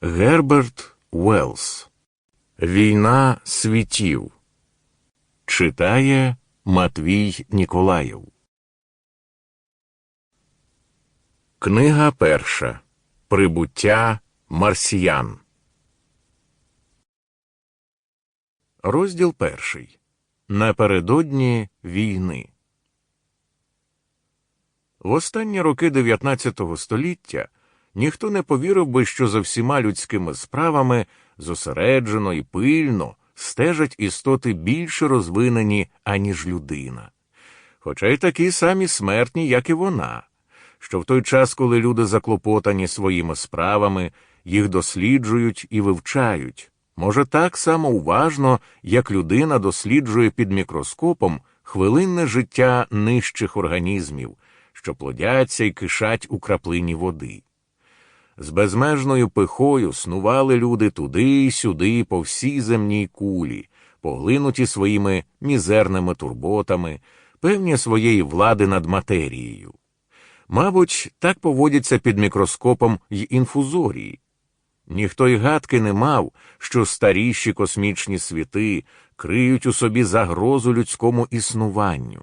Герберт Уеллс Війна світів Читає Матвій Ніколаєв. Книга перша. Прибуття марсіян. Розділ перший. Напередодні війни. В останні роки 19 століття ніхто не повірив би, що за всіма людськими справами зосереджено і пильно стежать істоти більше розвинені, аніж людина. Хоча й такі самі смертні, як і вона, що в той час, коли люди заклопотані своїми справами, їх досліджують і вивчають, може так само уважно, як людина досліджує під мікроскопом хвилинне життя нижчих організмів, що плодяться і кишать у краплині води. З безмежною пихою снували люди туди й сюди по всій земній кулі, поглинуті своїми мізерними турботами, певні своєї влади над матерією. Мабуть, так поводяться під мікроскопом й інфузорії. Ніхто й гадки не мав, що старіші космічні світи криють у собі загрозу людському існуванню.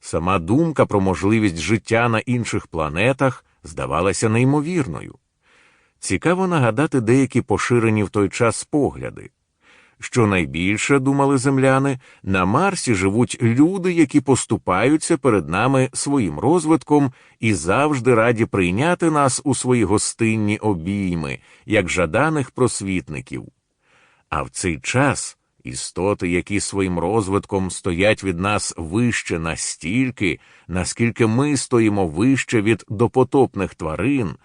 Сама думка про можливість життя на інших планетах здавалася неймовірною. Цікаво нагадати деякі поширені в той час погляди. Що найбільше, думали земляни, на Марсі живуть люди, які поступаються перед нами своїм розвитком і завжди раді прийняти нас у свої гостинні обійми, як жаданих просвітників. А в цей час істоти, які своїм розвитком стоять від нас вище настільки, наскільки ми стоїмо вище від допотопних тварин,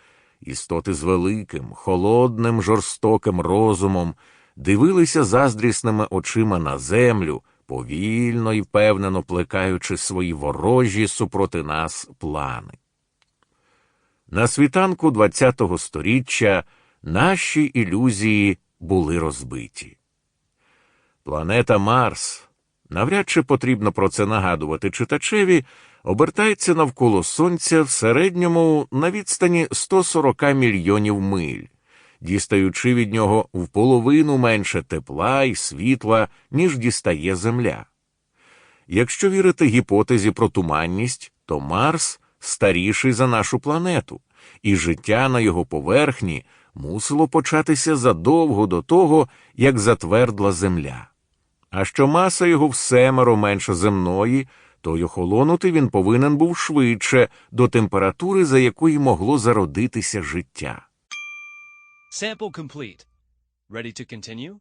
істоти з великим, холодним, жорстоким розумом, дивилися заздрісними очима на землю, повільно і впевнено плекаючи свої ворожі супроти нас плани. На світанку ХХ століття наші ілюзії були розбиті. Планета Марс, навряд чи потрібно про це нагадувати читачеві, обертається навколо Сонця в середньому на відстані 140 мільйонів миль, дістаючи від нього в половину менше тепла і світла, ніж дістає Земля. Якщо вірити гіпотезі про туманність, то Марс старіший за нашу планету, і життя на його поверхні мусило початися задовго до того, як затвердла Земля. А що маса його всемеро менше земної, то й охолонути він повинен був швидше до температури, за якої могло зародитися життя. Sample complete. Ready to continue?